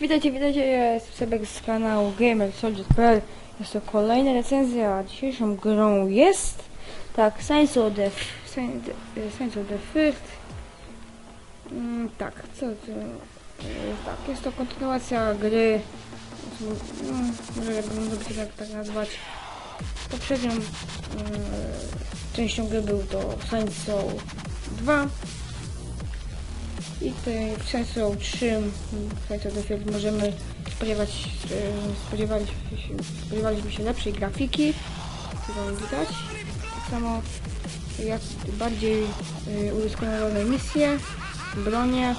Witajcie, witajcie, ja jestem Sebek z kanału GamerSoldier.pl Jest to kolejna recenzja, a dzisiejszą grą jest tak, Science of the, Science, of the First mm, tak, co to e, tak, jest to kontynuacja gry mm, może jakbym to tak, tak nazwać. Poprzednią mm, częścią gry był to Science Soul 2 i 3 Sensor Defect możemy spodziewać, e, spodziewaliśmy się, spodziewaliśmy się lepszej grafiki, którą widać. Tak samo jak bardziej e, udoskonalone misje, bronie,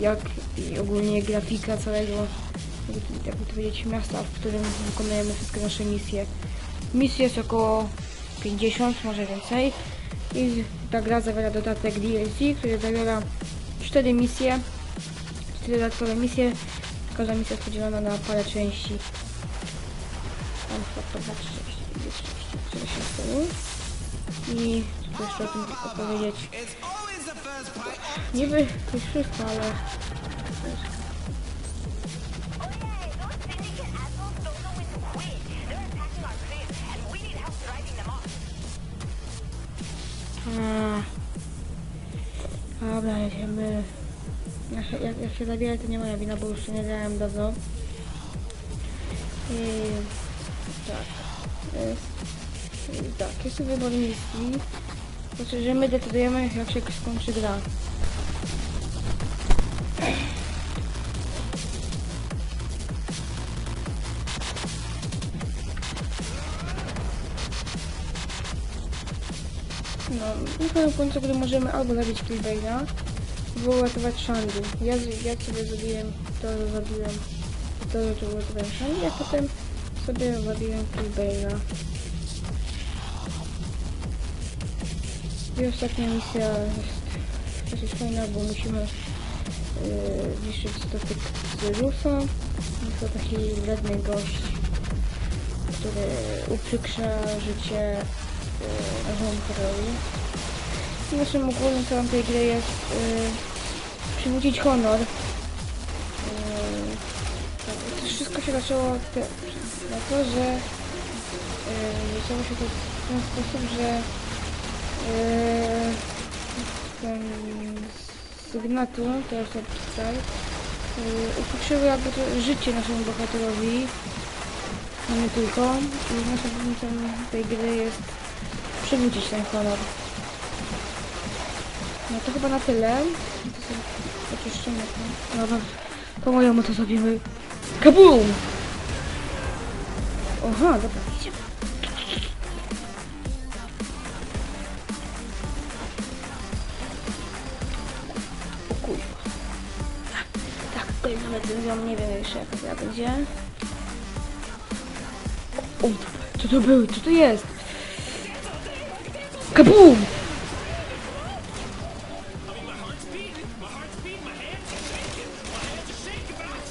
jak i ogólnie grafika całego, jakby- to powiedzieć, miasta, w którym wykonujemy wszystkie nasze misje. Misji jest około 50, może więcej. I ta gra zawiera dodatek DLC, który zawiera 4 misje, 4 dodatkowe misje. Każda misja jest podzielona na parę części. Tam chyba po dwa części, dwie części, które się stały. I co jeszcze o tym opowiedzieć? Niby już wszystko, ale... A. Dobra. Jak, się- jak, jak się zabierę, to nie moja wina, bo już nie grałem dawno. I tak. I tak, jest tu wybór misji. Znaczy, że my decydujemy, jak się skończy gra. No, na samym końcu gdy możemy albo zabić Killbane'a, albo uratować Shandy. Ja, z- ja sobie zrobiłem to, że zabiłem to, że uratowałem Shandy, a potem sobie zabiłem Killbane'a. I ostatnia misja jest dosyć fajna, bo musimy yy, zniszczyć statek Zerusa. Jest to taki wredny gość, który uprzykrza życie I naszym ogólnym celem tej gry jest yy, przywrócić honor. Yy, to wszystko się zaczęło te, na to, że yy, zaczęło się to w ten sposób, że yy, ten z Ignatu, to jest opisał, yy, uprzykrzyły jakby to życie naszemu bohaterowi. No nie tylko. I naszym głównym celem tej gry jest przywrócić ten honor. No to chyba na tyle. To takie szczemy. No, no, po mojemu to zrobimy. Kabum! Aha, dobra, idziemy. Tak, tak, kolejną recenzją, nie wiem jeszcze jaka to będzie. O, co to było? Co to jest? Kabum!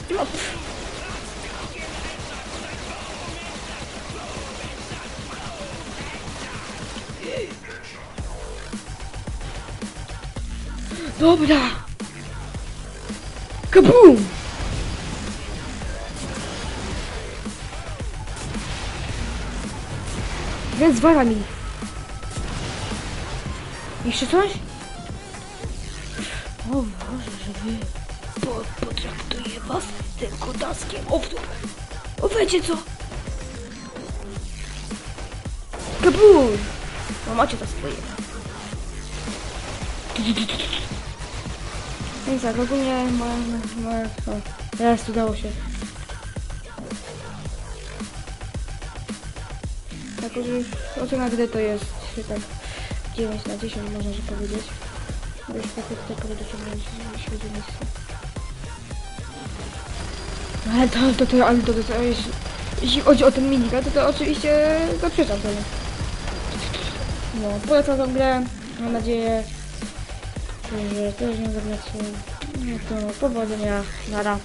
No, pff. Dobra! Kabum! Więc zwala mi. Jeszcze coś? O Boże, że wy po, potraktuję was tylko daskiem. O, w dupę. O, wiecie co? Kabum! No macie to swoje. Więc tak, ogólnie moja, moja, o, teraz udało się. Tak, ocena gry to jest tak 9 na 10 można że powiedzieć. Bo już tak jak jeśli chodzi o misję. No Ale to, to, to, ale to, to, to jeśli, chodzi o ten minigun, to to oczywiście zaprzeczam temu. No, polecam tą grę, mam nadzieję, że też nie zagracie. No to powodzenia, nara.